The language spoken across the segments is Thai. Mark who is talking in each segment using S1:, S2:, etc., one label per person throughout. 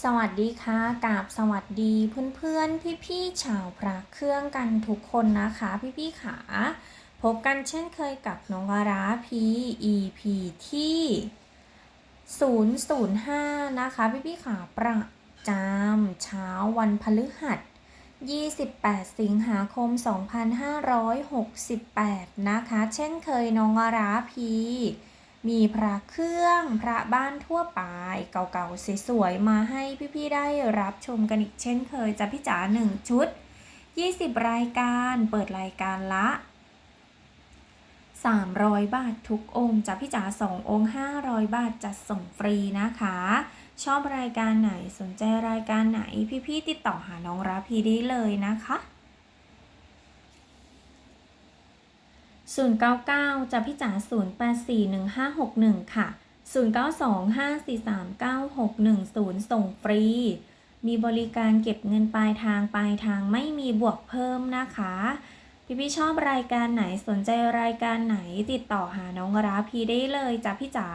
S1: สวัสดีค่ะกราบสวัสดีเพื่อนๆ พี่ๆชาวพระเครื่องกันทุกคนนะคะ พี่ๆขาพบกันเช่นเคยกับน้องวาราพี EP ที่ 005 นะคะ พี่ๆขาประจำเช้าวันพฤหัส 28 สิงหาคม 2568 นะคะ เช่นเคยน้องวาราพี มีพระเครื่องพระบ้านทั่วไป เก่าๆสวยๆมาให้พี่ๆได้รับชมกันอีกเช่นเคยจะพี่จ๋าหนึ่งชุด 20 รายการเปิดรายการละ 300 บาททุกองค์จะพี่จ๋า2 องค์ 500 บาทจัดส่งฟรีนะคะ ชอบรายการไหนสนใจรายการไหนพี่ๆติดต่อหาน้องราพีได้เลยนะคะ 099 จะพี่จ๋า084151ค่ะ 0925439610 ส่งฟรี มีบริการเก็บเงินปลายทางปลายทางไม่มีบวกเพิ่มนะคะ พี่พี่ๆชอบรายการไหนสนใจรายการไหนติดต่อหาน้องราพีได้เลยจ้ะพี่จ๋า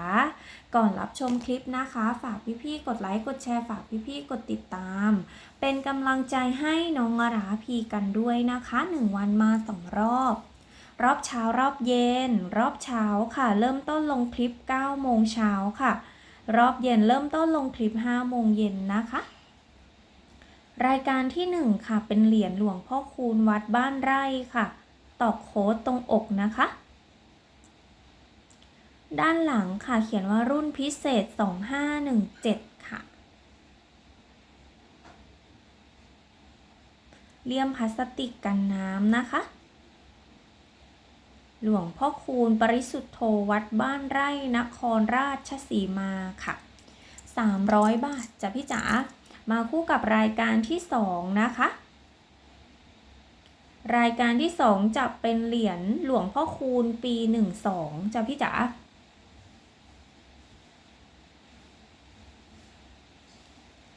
S1: ก่อนรับชมคลิปนะคะ ฝากพี่ๆกดไลค์กดแชร์ฝากพี่ๆกดติดตาม เป็นกำลังใจให้น้องราพีกันด้วยนะคะ 1 วันมาสองรอบ รอบเช้ารอบเย็น รอบเช้าค่ะ เริ่มต้นลงคลิป 9 โมงเช้าค่ะ รอบเย็นเริ่มต้นลงคลิป 5 โมงเย็นนะคะ รายการที่ 1 ค่ะ เป็นเหรียญหลวงพ่อคูณวัดบ้านไร่ค่ะ ตอกโค้ดตรงอกนะคะ ด้านหลังค่ะเขียนว่ารุ่นพิเศษ 2517 ค่ะเลี่ยมพลาสติกกันน้ำนะคะ หลวงพ่อคูณปริสุทธโธวัดบ้านไร่นครราชสีมาค่ะ 300 บาทจ้ะพี่จ๋ามาคู่กับรายการที่ 2 นะคะ รายการที่ 2 จะเป็นเหรียญหลวงพ่อคูณปี 12จ้ะพี่จ๋า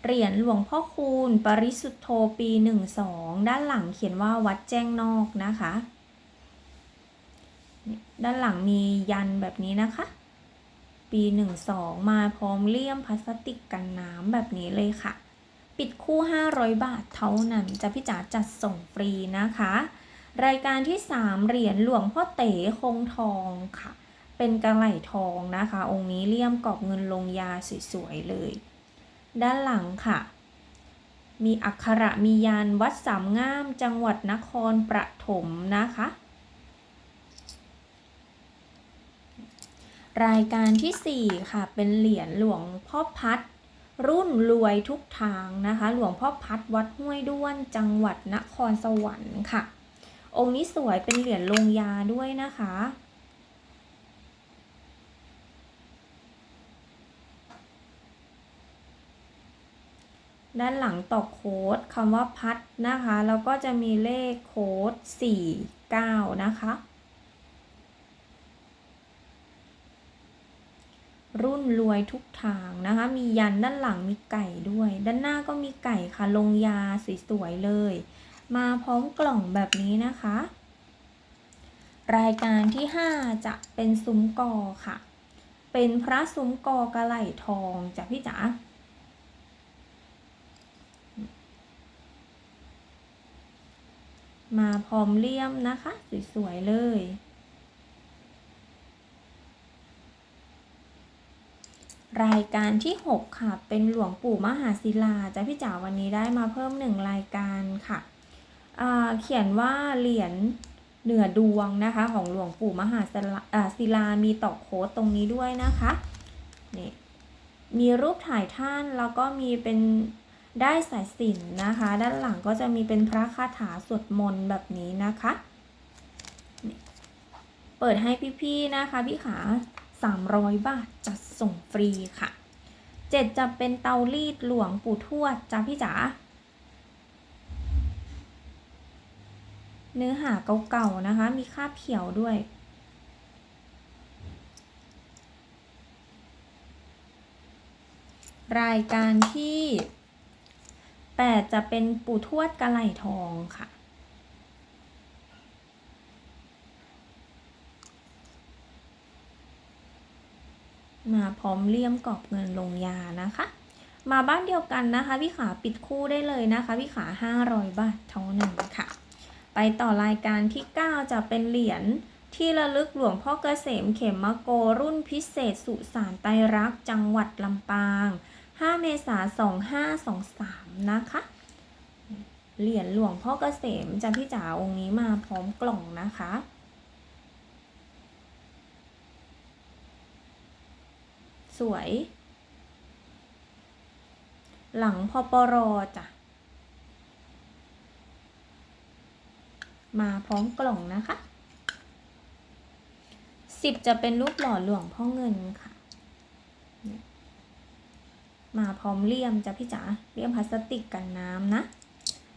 S1: เหรียญหลวงพ่อคูณ ปริสุทธโธปี 12 ด้านหลังเขียนว่าวัดแจ้งนอกนะคะ ด้านหลังมียันแบบนี้นะคะ ปี12มาพร้อมเลี่ยมพลาสติกกันน้ำแบบนี้เลยค่ะ ปิดคู่ 500 บาทเท่านั้นจะพี่จ๋าจัดส่งฟรีนะคะ รายการที่ 3 เหรียญหลวงพ่อเต๋คงทองค่ะ เป็นกระไหล่ทองนะคะ องค์นี้เลี่ยมกรอบเงินลงยาสวยๆเลย ด้านหลังค่ะมีอักขระมียันวัดสามงามจังหวัดนครปฐมนะคะ รายการที่ 4 ค่ะ เป็นเหรียญหลวงพ่อพัด รุ่นรวยทุกทางนะคะ หลวงพ่อพัดวัดห้วยด้วน จังหวัดนครสวรรค์ค่ะ องค์นี้สวยเป็นเหรียญลงยาด้วยนะคะ ด้านหลังตอกโค้ดคำว่าพัดนะคะ แล้วก็จะมีเลขโค้ด 49 นะคะ รุ่นรวยทุกทางนะคะ มียันด้านหลังมีไก่ด้วย ด้านหน้าก็มีไก่ค่ะ ลงยาสวยๆเลย มาพร้อมกล่องแบบนี้นะคะ รายการที่ 5 จะเป็นซุ้มกอค่ะ เป็นพระซุ้มกอกระไหลทองจ้ะพี่จ๋ามาพร้อมเลี่ยมนะคะ สวยๆเลย รายการที่ 6 ค่ะ เป็นหลวงปู่มหาศิลาจ้ะพี่จ๋าวันนี้ได้มาเพิ่มหนึ่งรายการค่ะเขียนว่าเหรียญเหนือดวงนะคะ ของหลวงปู่มหาศิลาลามีตอกโค้ดตรงนี้ด้วยนะคะนี่มีรูปถ่ายท่านแล้วก็มีเป็นได้สายสิญจนนะคะ ด้านหลังก็จะมีเป็นพระคาถาสวดมนต์แบบนี้นะคะ เปิดให้พี่ๆนะคะพี่ขา 300 บาทจัดส่งฟรีค่ะเจ็ดจะเป็นเตารีดหลวงปู่ทวดจ้าพี่จ๋าเนื้อหาเก่าๆนะคะ มีคราบเขียวด้วย รายการที่ 8 จะเป็นปู่ทวดกระไหลทองค่ะ มาพร้อมเลี่ยมกรอบเงินลงยานะคะ มาบ้านเดียวกันนะคะ พี่ขาปิดคู่ได้เลยนะคะ พี่ขา 500 บาทเท่านั้นค่ะ ไปต่อรายการที่ 9 จะเป็นเหรียญที่ระลึกหลวงพ่อเกษมเขมมะโกรุ่นพิเศษสุสานไตรรักจังหวัดลำปาง 5 เมษายน2523 นะคะ เหรียญหลวงพ่อเกษมจะพี่จ๋าองค์นี้มาพร้อมกล่องนะคะ สวย หลังพอปรอจ้ะ มาพร้อมกล่องนะคะสิบจะเป็นรูปหล่อหลวงพ่อเงินค่ะ มาพร้อมเลี่ยมจ้ะพี่จ๋าเลี่ยมพลาสติกกันน้ำนะ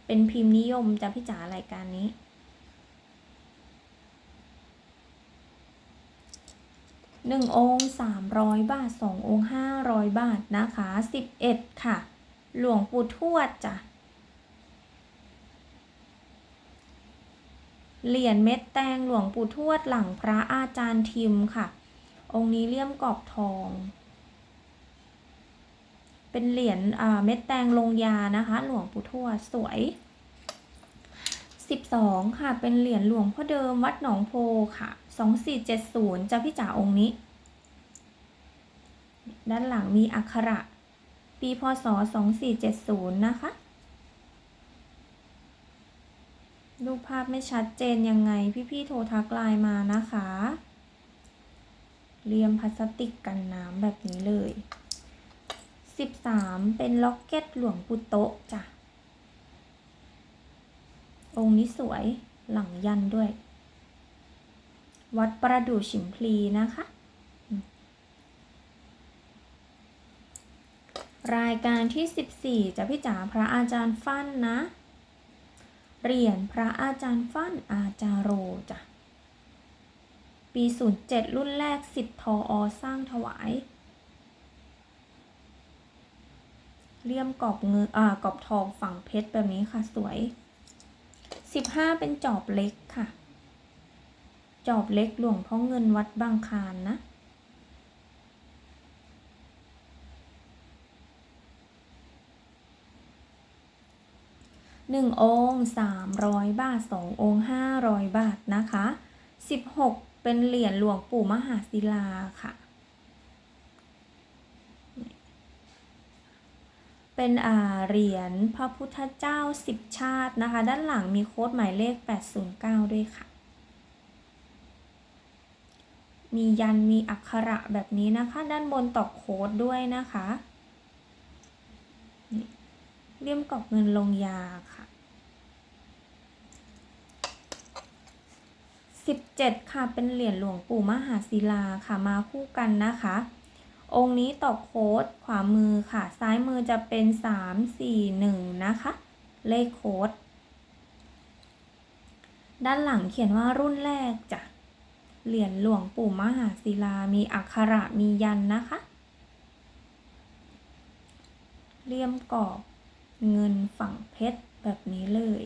S1: เป็นพิมพ์นิยมจ้ะพี่จ๋ารายการนี้ หนึ่งองค์สามร้อยบาทสององค์ห้าร้อยบาทนะคะสิบเอ็ดค่ะ หลวงปู่ทวดจ้ะเหรียญเม็ดแตงหลวงปู่ทวดหลังพระอาจารย์ทิมค่ะ องค์นี้เลี่ยมกรอบทอง เป็นเหรียญเม็ดแตงลงยานะคะ หลวงปู่ทวดสวย 12 ค่ะ เป็นเหรียญหลวงพ่อเดิมวัดหนองโพค่ะ 2470จะพี่จ๋าองค์นี้ ด้านหลังมีอักขระ ปีพศ 2470 นะคะ รูปภาพไม่ชัดเจนยังไง พี่ๆโทรทักไลน์มานะคะ เรียมพลาสติกกันน้ำแบบนี้เลย 13 เป็นล็อกเก็ตหลวงปู่โตะจ้ะ องค์นี้สวยหลังยันด้วย วัดประดู่ฉิมพลีนะคะ รายการที่ 14จะพี่จ๋าพระอาจารย์ฟั่นนะ เหรียญพระอาจารย์ฟั่นอาจารโรจ้ะปี 07 รุ่นแรกสิทธ์ทออสร้างถวาย เลี่ยมกรอบเงินอ่ากรอบทองฝั่งเพชรแบบนี้ค่ะสวย 15เป็นจอบเล็กค่ะ จอบเล็กหลวงพ่อเงินวัดบางคานนะ หนึ่งองค์สามร้อยบาทสององค์ห้าร้อยบาทนะคะสิบหกเป็นเหรียญหลวงปู่มหาศิลาค่ะ เป็นเหรียญพระพุทธเจ้าสิบชาตินะคะ ด้านหลังมีโค้ดหมายเลข 809 ด้วยค่ะ มียันมีอักขระแบบนี้นะคะ ด้านบนตอกโค้ดด้วยนะคะนี่เลี่ยมกรอบเงินลงยาค่ะ17 ค่ะ เป็นเหรียญหลวงปู่มหาศิลาค่ะ มาคู่กันนะคะ องค์นี้ตอกโค้ดขวามือค่ะ ซ้ายมือจะเป็น 3 4 1 นะคะ เลขโค้ด ด้านหลังเขียนว่ารุ่นแรกจ้ะ เหรียญหลวงปู่มหาศิลา มีอักขระ มียันนะคะ เลี่ยมกรอบเงินฝั่งเพชรแบบนี้เลย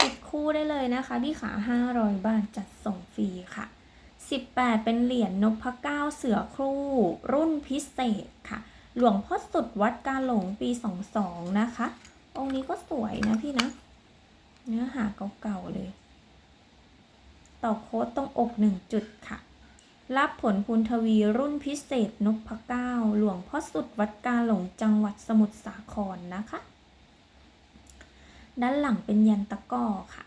S1: ติดคู่ได้เลยนะคะ พี่ขา 500 บาทจัดส่งฟรีค่ะ 18 เป็นเหรียญนพเก้าเสือครู่ รุ่นพิเศษค่ะ หลวงพ่อสุดวัดกาหลงปี 22 นะคะ องค์นี้ก็สวยนะพี่นะ เนื้อหาเก่าๆเลย ต่อโค้ดตรงอก 1 จุดค่ะ รับผลพุนทวีรุ่นพิเศษนพเก้าหลวงพ่อสุดวัดกาหลงจังหวัดสมุทรสาครนะคะ ด้านหลังเป็นยันตะก้อค่ะ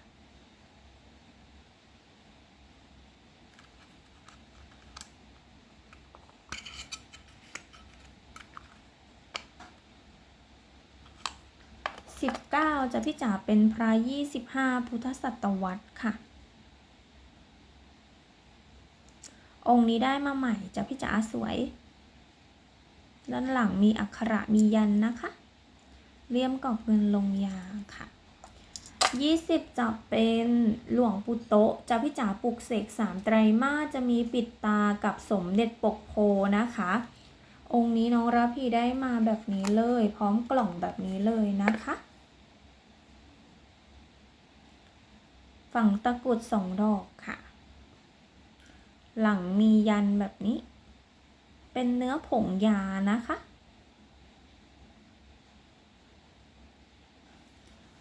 S1: สิบเก้าจะพี่จ๋าเป็นพระยี่สิบห้าพุทธศตวรรษค่ะ องค์นี้ได้มาใหม่จะพี่จ๋าสวย ด้านหลังมีอักขระมียันนะคะ เลี่ยมกรอบเงินลงยาค่ะ 20 จะเป็นหลวงปู่โตะจะพี่จ๋าปลุกเสกสามไตรมาสจะมีปิดตากับสมเด็จปกโพนะคะองค์นี้น้องรับพีได้มาแบบนี้เลย พร้อมกล่องแบบนี้เลยนะคะ ฝั่งตะกรุดสองดอกค่ะ หลังมียันแบบนี้ เป็นเนื้อผงยานะคะ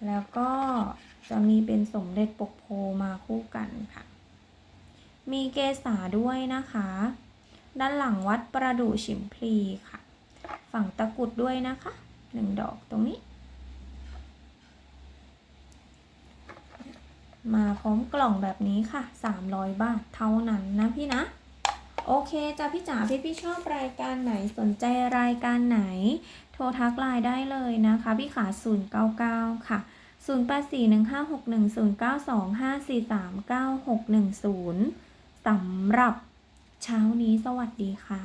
S1: แล้วก็จะมีเป็นสมเด็จปกโพมาคู่กันค่ะ มีเกษาด้วยนะคะ ด้านหลังวัดประดู่ฉิมพลีค่ะ ฝั่งตะกุดด้วยนะคะหนึ่งดอกตรงนี้ มาพร้อมกล่องแบบนี้ค่ะ 300 บาทเท่านั้นนะพี่นะ โอเคจ้ะพี่จ๋าพี่พี่ชอบรายการไหนสนใจรายการไหน โทรทักไลน์ได้เลยนะคะ พี่ขา 099 ค่ะ 084156109254396110 สำหรับเช้านี้สวัสดีค่ะ